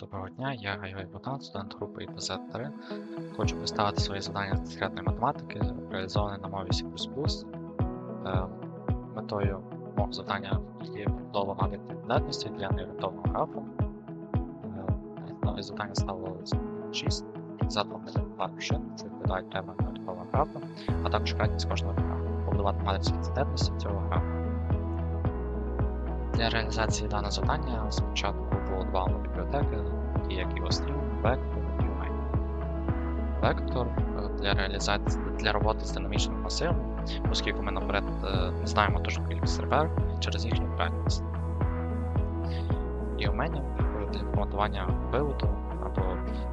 Доброго дня, я Гайгай Богдан, студент групи ІПЗ-3. Хочу представити свої завдання з дискретної математики, реалізоване на мові C++. Е, Метою мого завдання є побудова моделі здатності для неорієнтовного графу. Е, Основне завдання ставилось 6 за вершин, що відповідають темам неорієнтовного графу, а також кратність кожного графу. Побудувати модель здатності цього графу. Для реалізації даного завдання спочатку було два бібліотеки, такі як EOStream, Vector і UMain. Vector е, для реалізації для роботи з динамічним масивом, оскільки ми наперед е, не знаємо точну кількість ребер через їхню кратність. І UMain для форматування виводу або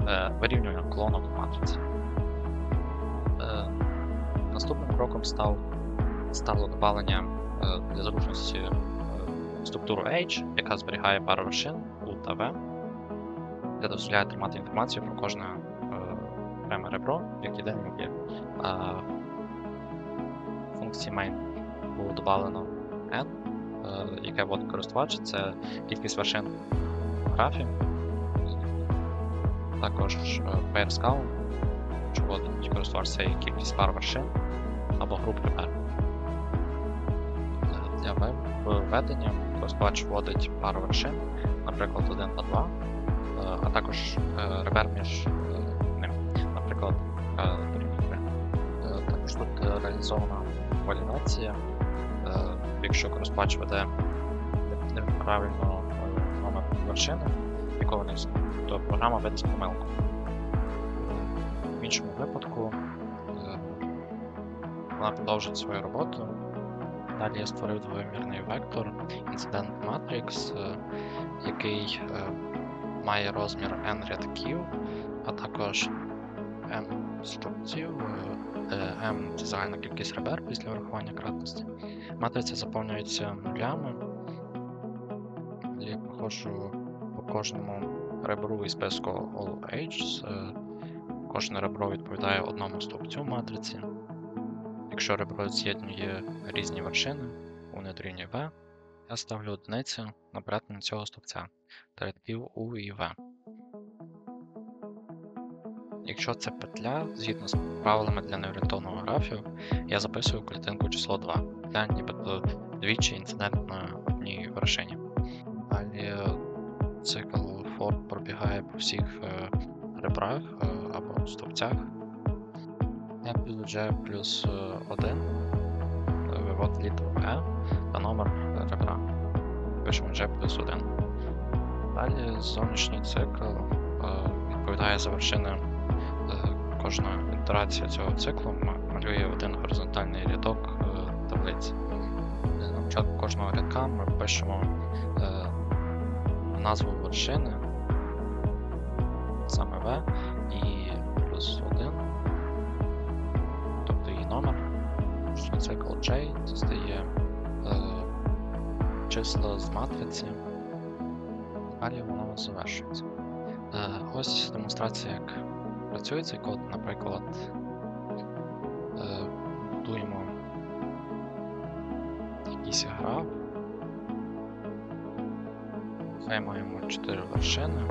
е, вирівнювання колонок в матриці. Е, наступним кроком став, стало додавання е, для зручності структуру H, яка зберігає пару вершин U та V, де дозволяє тримати інформацію про кожне е, окреме ребро, як. А в функції main було додано n, е, яке вводить користувач, це кількість вершин в графі. Також е, pair count, що вводить користувач це кількість пар вершин або груп ребер. Для введення користувач вводить пару вершин, наприклад, 1 та 2, е, а також е, ребер між е, ними, наприклад, дорівнює 3. Також тут реалізована валідація. Е, Якщо користувач веде неправильно номер вершини, якого не існує, то програма видасть помилку. В іншому випадку вона продовжить свою роботу. Далі я створив двомірний вектор Incident Matrix, е, який е, має розмір n рядків, а також m стовпців, е, е, m це загальна кількість ребер після врахування кратності. Матриця заповнюється нулями. Я проходжу по кожному ребру із списку All Ages. е, Кожне ребро відповідає одному стовпцю матриці. Якщо ребро з'єднує різні вершини, у дорівнює V, я ставлю одиницю на перетин цього стовпця та рядків U і V. Якщо це петля, згідно з правилами для неорієнтовного графію, я записую клітинку число 2. Петля нібито двічі інцидент на одній вершині. Далі е, цикл for пробігає по всіх е, ребрах е, або стовпцях. Я плюс G плюс 1 вивод літеру E та номер ребра. Пишемо G плюс 1. Далі зовнішній цикл е, відповідає за вершини е, кожна ітерація цього циклу ма- малює один горизонтальний рядок е, таблиці. Е, На початку кожного рядка ми пишемо е, назву вершини, саме V, цикл J це стає е, число з матриці, далі воно завершується. Е, ось демонстрація, як працює цей код, наприклад, е, будуємо якийсь граф. Хай маємо 4 вершини,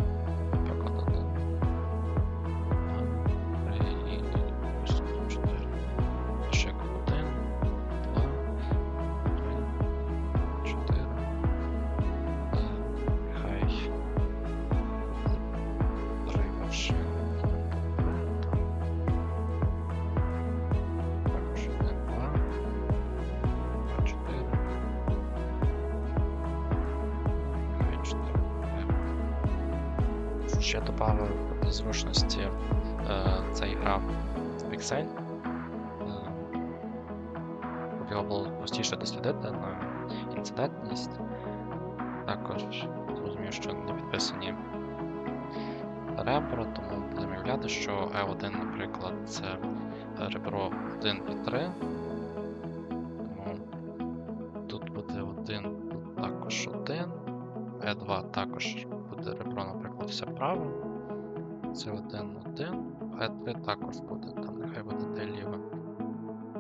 Ще додав для зручності е, цей граф в Excel. Е, щоб його було простіше дослідити на інцидентність. Також зрозумів, що не підписані ребра, тому будемо уявляти, що E1, наприклад, це ребро 1 і 3. Тому тут буде 1, тут також 1. E2 також буде ребро, наприклад, все право. Це 1, 1. E3 також буде, там нехай буде де ліве.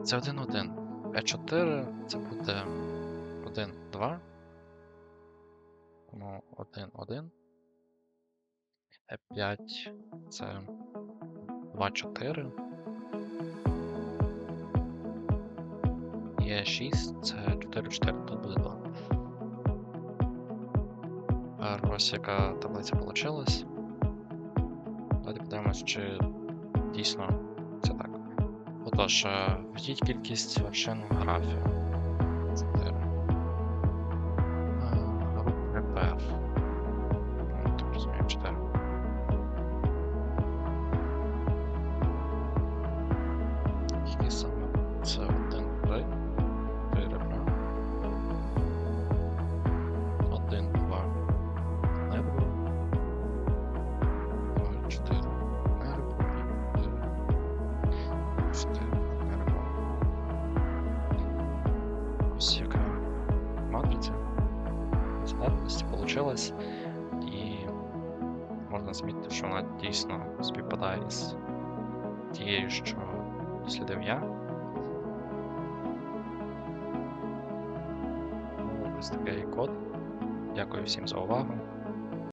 Це 1, 1. E4 це буде 1, 2. Тому 1, 1. Е5 це 2, 4. І Е6 це 4, 4, тут буде 2. Тепер ось яка таблиця вийшла. Давайте подивимось, чи дійсно це так. Отож, е, введіть кількість вершин графі. Здатності получилось, І можна змітити, що вона дійсно співпадає з тією, що дослідив я. Ну, Ось такий код. Дякую всім за увагу.